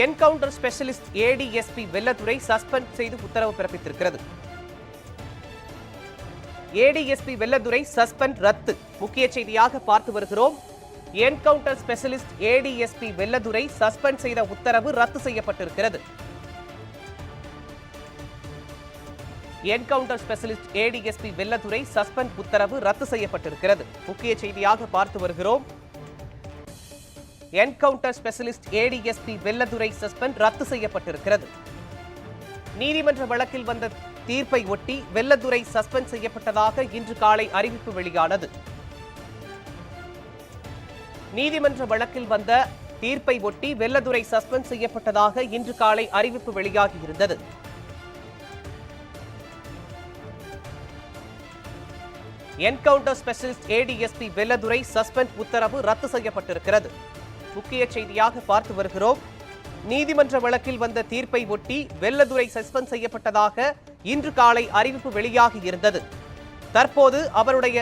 Encounter specialist ADSP Vellaidurai suspend செய்து உத்தரவு பிறப்பித்திருக்கிறது. ADSP Vellathurai suspend ரத்து. முக்கிய செய்தியாக பார்த்து வருகிறோம். Encounter specialist ADSP Vellaidurai suspend செய்த உத்தரவு ரத்து செய்யப்பட்டிருக்கிறது. Encounter specialist ADSP Vellaidurai suspend உத்தரவு ரத்து செய்யப்பட்டிருக்கிறது. முக்கிய செய்தியாக பார்த்து வருகிறோம். Encounter specialist ADSP Vellaidurai suspend ரத்து செய்யப்பட்டிருக்கிறது. நீதிமன்ற வழக்கில் வந்த தீர்ப்பை ஒட்டி வெள்ளதுரை சஸ்பெண்ட் செய்யப்பட்டதாக இன்று காலை அறிவிப்பு வெளியானது. நீதிமன்ற வழக்கில் வந்த தீர்ப்பை ஒட்டி வெள்ளதுரை சஸ்பெண்ட் செய்யப்பட்டதாக இன்று காலை அறிவிப்பு வெளியாகியிருந்தது. Encounter specialist ADSP Vellaidurai suspend உத்தரவு ரத்து செய்யப்பட்டிருக்கிறது. முக்கிய செய்தியாக பார்த்து வருகிறோம். நீதிமன்ற வழக்கில் வந்த தீர்ப்பை ஒட்டி வெள்ளதுரை சஸ்பெண்ட் செய்யப்பட்டதாக இன்று காலை அறிவிப்பு வெளியாகி இருந்தது. தற்போது அவருடைய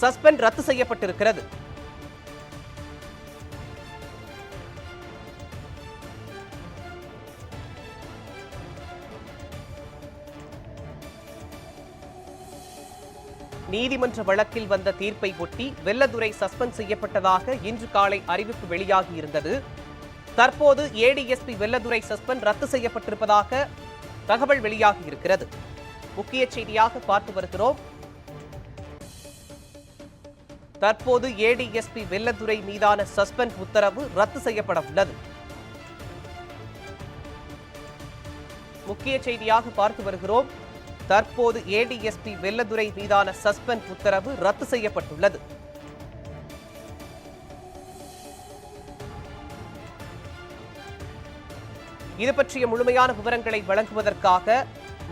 சஸ்பெண்ட் ரத்து செய்யப்பட்டிருக்கிறது. நீதிமன்ற வழக்கில் வந்த தீர்ப்பை ஒட்டி வெள்ளதுரை சஸ்பெண்ட் செய்யப்பட்டதாக இன்று காலை அறிவிப்பு வெளியாகியிருந்தது தற்போது ஏடிஎஸ்பி வெள்ளதுரை சஸ்பெண்ட் ரத்து செய்யப்பட்டிருப்பதாக தகவல் வெளியாகியிருக்கிறது முக்கிய செய்தியாக பார்த்து வருகிறோம். தற்போது ஏடிஎஸ்பி வெள்ளதுரை மீதான சஸ்பெண்ட் உத்தரவு ரத்து செய்யப்பட உள்ளது. முக்கிய செய்தியாக பார்த்து வருகிறோம். தற்போது ஏடிஎஸ்பி வெள்ளதுரை மீதான சஸ்பெண்ட் உத்தரவு ரத்து செய்யப்பட்டுள்ளது. இது பற்றிய முழுமையான விவரங்களை வழங்குவதற்காக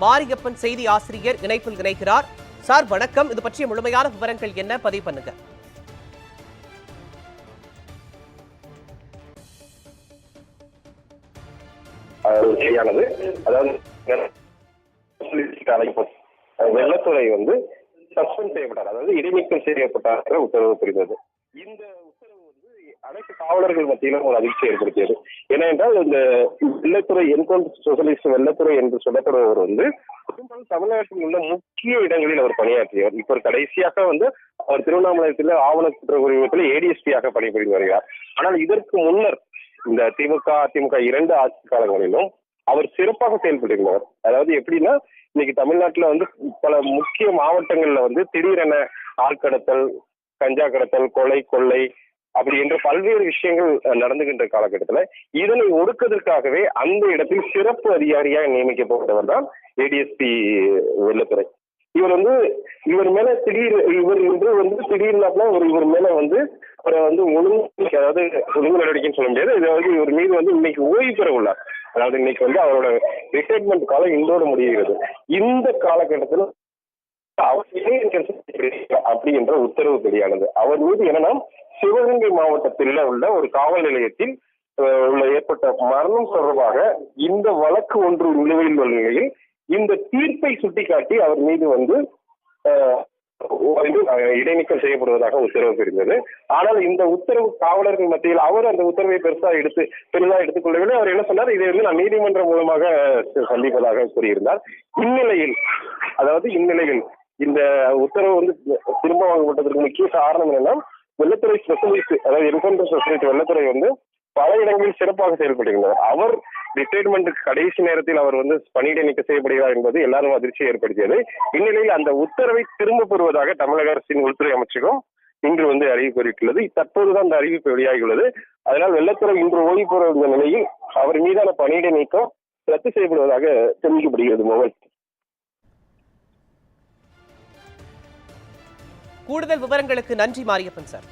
மாரியப்பன் செய்தி ஆசிரியர் இணைப்பில் இணைக்கிறார் சார் வணக்கம். இது பற்றிய முழுமையான விவரங்கள் என்ன? பதிவு பண்ணுங்க. அதாவது அழைப்போம் அழைப்பு வெள்ளத்துறை வந்து சஸ்பெண்ட் செய்யப்பட்டார். அதாவது இடைநீக்கம் செய்யப்பட்டார் உத்தரவு புரிந்தது இந்த உத்தரவு வந்து அனைத்து காவலர்கள் மத்தியிலும் ஒரு அதிர்ச்சி ஏற்படுத்தியது. ஏனென்றால் இந்த வெள்ளத்துறை என்கவுண்டர் ஸ்பெஷலிஸ்ட் வெள்ளத்துறை என்று சொல்லப்படுபவர் வந்து பெரும்பாலும் தமிழ்நாட்டில் உள்ள முக்கிய இடங்களில் அவர் பணியாற்றியவர். இப்போ கடைசியாக வந்து அவர் திருவண்ணாமலையத்தில் ஆவண குற்றப்பிரிவத்தில் ஏடிஎஸ்பியாக பணிபுரிந்து வருகிறார். ஆனால் இதற்கு முன்னர் இந்த திமுக அதிமுக இரண்டு ஆட்சி காலங்களிலும் அவர் சிறப்பாக செயல்பட்டிருந்தவர் அதாவது எப்படின்னா இன்னைக்கு தமிழ்நாட்டுல வந்து பல முக்கிய மாவட்டங்கள்ல வந்து திடீரென ஆழ்கடத்தல் கஞ்சா கடத்தல் கொலை கொள்ளை அப்படி என்ற பல்வேறு விஷயங்கள் நடந்துகின்ற காலகட்டத்துல இதனை ஒடுக்குவதற்காகவே அந்த இடத்தில் சிறப்பு அதிகாரியாக நியமிக்கப்பட்டவர் தான் ஏடிஎஸ்பி வெள்ளத்துறை. இவர் வந்து இவர் மேல திடீர் இவர் இன்று வந்து திடீர்னாப்ல ஒரு இவர் மேல வந்து அவரை வந்து ஒழுங்கு அதாவது ஒழுங்கு நடவடிக்கைன்னு சொல்ல முடியாது. இதாவது இவர் மீது வந்து இன்னைக்கு ஓய்வு பெற உள்ளார். அதாவது இன்னைக்கு வந்து அவரோட ரிட்டைர்மெண்ட் காலம் இன்றோடு முடிகிறது. இந்த காலகட்டத்தில் அவர் அப்படி என்ற உத்தரவு வெளியானது. அவர் மீது என்னன்னா சிவகங்கை மாவட்டத்தில் உள்ள ஒரு காவல் நிலையத்தில் உள்ள ஏற்பட்ட மரணம் தொடர்பாக இந்த வழக்கு ஒன்று நிலுவையில் உள்ள நிலையில் இந்த தீர்ப்பை சுட்டிக்காட்டி அவர் மீது வந்து இடைநீக்கம் செய்யப்படுவதாக உத்தரவு பிரிந்தது ஆனால் இந்த உத்தரவு காவலர்கள் மத்தியில் அவர் அந்த உத்தரவை பெருசா எடுத்து பெரிதா எடுத்துக்கொள்ளவில்லை. அவர் என்ன சொன்னார்? இதை வந்து நான் நீதிமன்றம் மூலமாக சந்திப்பதாக கூறியிருந்தார். இந்நிலையில் அதாவது இந்நிலையில் இந்த உத்தரவு வந்து திரும்ப வாங்கப்பட்டதற்கு முக்கிய காரணம் என்னன்னா வெள்ளத்துறை ஸ்பெஷலிஸ்ட் அதாவது என்கவுண்டர் ஸ்பெஷலிஸ்ட் வெள்ளத்துறை வந்து பல இடங்களில் சிறப்பாக செயல்பட்டிருந்தார் அவர் ரிட்டையர்மெண்ட் கடைசி நேரத்தில் அவர் வந்து பணியிடை நீக்க செய்யப்படுகிறார் என்பது எல்லாரும் அதிர்ச்சியை ஏற்படுத்தியது. இந்நிலையில் அந்த உத்தரவை திரும்ப பெறுவதாக தமிழக அரசின் உள்துறை அமைச்சகம் இன்று வந்து அறிவிப்பு வெளியிட்டுள்ளது தற்போதுதான் அந்த அறிவிப்பு வெளியாகியுள்ளது. அதனால் வெள்ளத்துறை இன்று ஓய்வு பெற இருந்த நிலையில் அவர் மீதான பணியிடை நீக்கம் ரத்து செய்யப்படுவதாக தெரிவிக்கப்படுகிறது மொபைல். கூடுதல் விவரங்களுக்கு நன்றி மாரியப்பன் சார்.